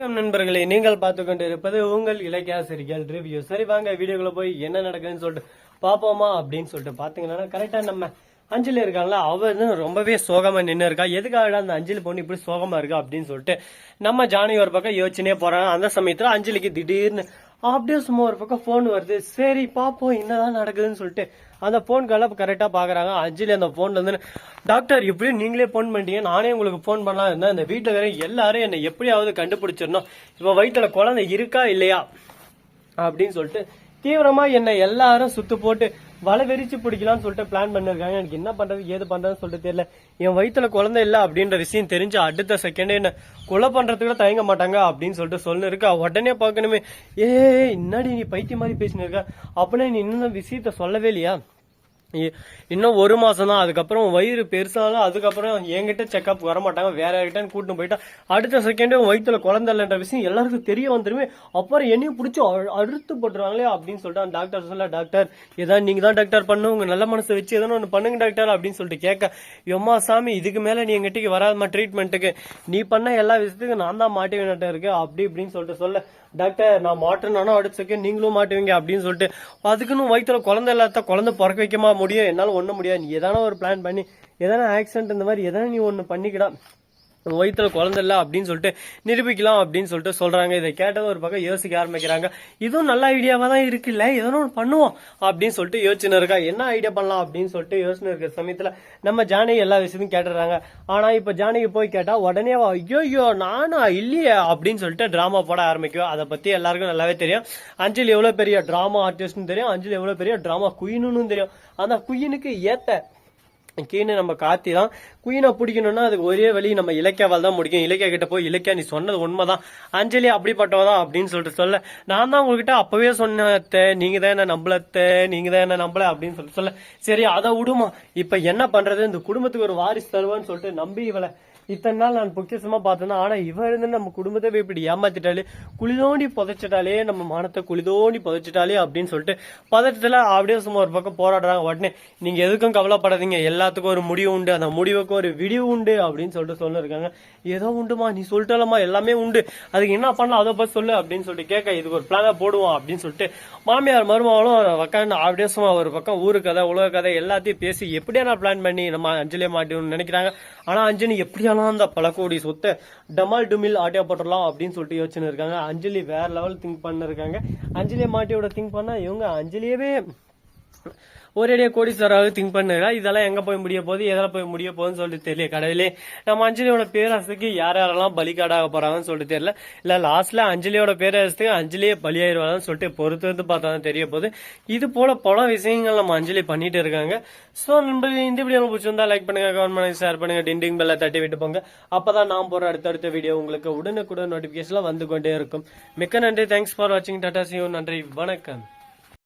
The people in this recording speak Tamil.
நண்பர்களே நீங்கள் பார்த்து கொண்டு இருப்பது உங்கள் இலக்கியாசிரியர்கள் ரிவ்யூ. சரி வாங்க வீடியோக்குள்ள போய் என்ன நடக்குதுன்னு சொல்லிட்டு பாப்போமா அப்படின்னு சொல்லிட்டு பாத்தீங்கன்னா கரெக்டா நம்ம அஞ்சலி இருக்காங்களா அவ வந்து ரொம்பவே சோகமா நின்று இருக்கா. எதுக்காக அந்த அஞ்சலி பொண்ணு இப்படி சோகமா இருக்கா அப்படின்னு சொல்லிட்டு நம்ம ஜானி ஒரு பக்கம் யோசனையே போறாங்க அந்த சமயத்துல அஞ்சலிக்கு திடீர்னு அப்படியே சும்மா ஒரு பக்கம் ஃபோன் வருது. சரி பாப்போம் என்னதான் நடக்குதுன்னு சொல்லிட்டு. அந்த ஃபோன் கால கரெக்டாக பார்க்குறாங்க அஞ்சலி அந்த ஃபோனில் வந்து டாக்டர் எப்படியும் நீங்களே ஃபோன் பண்ணிட்டீங்க நானே உங்களுக்கு ஃபோன் பண்ணலாம். இருந்தேன் இந்த வீட்டில் வேற எல்லாரும் என்னை எப்படியாவது கண்டுபிடிச்சிடணும். இப்போ வயிற்றுல குழந்தை இருக்கா இல்லையா? அப்படின்னு சொல்லிட்டு தீவிரமாக என்னை எல்லாரும் சுத்து போட்டு வலை வெறிச்சு பிடிக்கலாம்னு சொல்லிட்டு பிளான் பண்ணிருக்காங்க எனக்கு என்ன பண்றது ஏது பண்றதுன்னு சொல்லிட்டு தெரியல. என் வயித்துல குழந்தை இல்ல அப்படின்ற விஷயம் தெரிஞ்சு அடுத்த செகண்டே என்ன கொலை பண்றதுக்கு கூட தயங்க மாட்டாங்க அப்படின்னு சொல்லிட்டு சொல்லு இருக்கா உடனே பார்க்கணுமே ஏ இன்னாடி நீ பைத்திய மாதிரி பேசினு இருக்க? அப்படின்னா நீ இன்னும் விஷயத்த சொல்லவே இல்லையா? இன்னும் ஒரு மாசம் தான் அதுக்கப்புறம் வயிறு பெருசாலும் அதுக்கப்புறம் என்கிட்ட செக்அப் வர மாட்டாங்க வேற யார்கிட்ட கூட்டிட்டு போயிட்டா அடுத்த செகண்டே வயிற்றுல குழந்தை இல்லைன்ற விஷயம் எல்லாருக்கும் தெரிய வந்துருமே. அப்புறம் என்னையும் பிடிச்சி அழு- போட்டுருவாங்களே அப்படின்னு சொல்லிட்டு அந்த டாக்டர் சொல்ல டாக்டர் ஏதாவது நீங்க தான் டாக்டர் பண்ணு உங்க நல்ல மனசை வச்சு எதனா ஒன்று பண்ணுங்க டாக்டர் அப்படின்னு சொல்லிட்டு கேட்க எம்மா சாமி இதுக்கு மேல நீ எங்கிட்டக்கு வராதமா ட்ரீட்மெண்ட்டுக்கு நீ பண்ண எல்லா விஷயத்துக்கும் நான் தான் மாட்டி இருக்கு அப்படி இப்படின்னு சொல்லிட்டு சொல்ல டாக்டர் நான் மாட்டேனாலும் அடுத்த செகண்ட் நீங்களும் மாட்டுவீங்க அப்படின்னு சொல்லிட்டு அதுக்குன்னு வயிற்றுல குழந்தை இல்லாத குழந்தை பிறக்க வைக்கமா? முடியும் என்னால ஒன்றும் முடியாது. நீ எதனா ஒரு பிளான் பண்ணி எதனா ஆக்சிடென்ட் இந்த மாதிரி எதனா நீ ஒன்று பண்ணிக்கிடா. வயிற்றுல குழந்தை இல்லை அப்படின்னு சொல்லிட்டு நிரூபிக்கலாம் அப்படின்னு சொல்லிட்டு சொல்கிறாங்க இதை கேட்டது ஒரு பக்கம் யோசிக்க ஆரம்பிக்கிறாங்க. இதுவும் நல்ல ஐடியாவாக தான் இருக்குல்ல எதனா ஒன்று பண்ணுவோம் அப்படின்னு சொல்லிட்டு யோசனை இருக்கா? என்ன ஐடியா பண்ணலாம் அப்படின்னு சொல்லிட்டு யோசனை இருக்கிற சமயத்தில் நம்ம ஜானகி எல்லா விஷயத்தையும் கேட்டுறாங்க ஆனால் இப்போ ஜானகி போய் கேட்டால் உடனே ஐயோ ஐயோ நானா இல்லையே அப்படின்னு சொல்லிட்டு ட்ராமா போட ஆரம்பிக்கும் அதை பற்றி எல்லாருக்கும் நல்லாவே தெரியும். அஞ்சலி எவ்வளோ பெரிய ட்ராமா ஆர்டிஸ்ட்னு தெரியும். அஞ்சலி எவ்வளோ பெரிய ட்ராமா குயின்னு தெரியும். அந்த குயினுக்கு ஏற்ற கீழே நம்ம காத்தி தான் குயினை பிடிக்கணும்னா அதுக்கு ஒரே வழி நம்ம இலக்கியாவால் தான் முடிக்கும். இலக்கியா கிட்ட போய் இலக்கியா நீ சொன்னது உண்மைதான். அஞ்சலி அப்படிப்பட்டவ தான் அப்படின்னு சொல்லிட்டு சொல்ல. நான் தான் உங்ககிட்ட அப்பவே சொன்னத்தை நீங்க தான் என்ன நம்பலத்த நீங்க தான் என்ன நம்பல அப்படின்னு சொல்லிட்டு சொல்ல. சரி அதை விடுமா. இப்ப என்ன பண்றது? இந்த குடும்பத்துக்கு ஒரு வாரிசு தருவான்னு சொல்லிட்டு நம்பி இவளை. இத்தனை நாள் நான் பொக்கிசமா பார்த்தேன்னா ஆனா இவ இருந்து நம்ம குடும்பத்தை போய் இப்படி ஏமாத்திட்டாலே குளிதோண்டி புதைச்சிட்டாலே நம்ம மானத்தை குளிதோண்டி புதைச்சிட்டாலே அப்படின்னு சொல்லிட்டு பதட்டத்துல அப்படியே சும்மா ஒரு பக்கம் போராடுறாங்க உடனே. நீங்க எதுக்கும் கவலைப்படாதீங்க. எல்லாத்துக்கும் ஒரு முடிவு உண்டு அந்த முடிவுக்கு ஒரு விடிவு உண்டு அப்படின்னு சொல்லிட்டு சொல்லிருக்காங்க. ஏதோ உண்டுமா நீ சொல்லிட்டாலம்மா எல்லாமே உண்டு. அதுக்கு என்ன பண்ணலாம் அதை பத்தி சொல்லு அப்படின்னு சொல்லிட்டு கேட்க இதுக்கு ஒரு பிளான போடுவோம் அப்படின்னு சொல்லிட்டு மாமியார் மருமகளும் பக்கம் அப்படியே சும்மா ஒரு பக்கம் ஊரு கதை உலக கதை எல்லாத்தையும் பேசி எப்படியான பிளான் பண்ணி நம்ம அஞ்சலியை மாட்டோம்னு நினைக்கிறாங்க. ஆனா அஞ்சலி எப்படியாலும் அந்த பல கோடி சொத்தை டமால் டுமில் ஆட்டியா போட்டுடலாம் அப்படின்னு சொல்லிட்டு யோசனை இருக்காங்க. அஞ்சலி வேற லெவல் திங்க் பண்ணிருக்காங்க. அஞ்சலியை மாட்டியோட திங்க் பண்ணா இவங்க அஞ்சலியவே ஒரேடியா கோடீஸ்வராக திங்க் பண்ணுறா இதெல்லாம் எங்க போய் முடிய போகுது? எதில் போய் முடிய போகுதுன்னு சொல்லிட்டு தெரியல. கடவுளே நம்ம அஞ்சலியோட பேரரசுக்கு யார் யாரெல்லாம் பலிகாடாக போறாங்கன்னு சொல்லிட்டு தெரியல. இல்ல லாஸ்ட்ல அஞ்சலியோட பேரரசுக்கு அஞ்சலியே பலியாயிருவாங்கன்னு சொல்லிட்டு பொறுத்து வந்து பார்த்தா தான் தெரிய போகுது. இது போல பல விஷயங்கள் நம்ம அஞ்சலி பண்ணிட்டு இருக்காங்க. ஸோ நண்பர்கள் இந்த வீடியோ பிடிச்சிருந்தா லைக் பண்ணுங்க கமெண்ட் பண்ணுங்க ஷேர் பண்ணுங்க டிண்டிங் பெல்ல தட்டி விட்டு போங்க. அப்பதான் நான் போற அடுத்தடுத்த வீடியோ உங்களுக்கு உடனுக்குடன் நோட்டிபிகேஷன்ல வந்து கொண்டே இருக்கும். மிக்க நன்றி. தேங்க்ஸ் ஃபார் வாட்சிங் டாட்டா சியூ நன்றி. வணக்கம்.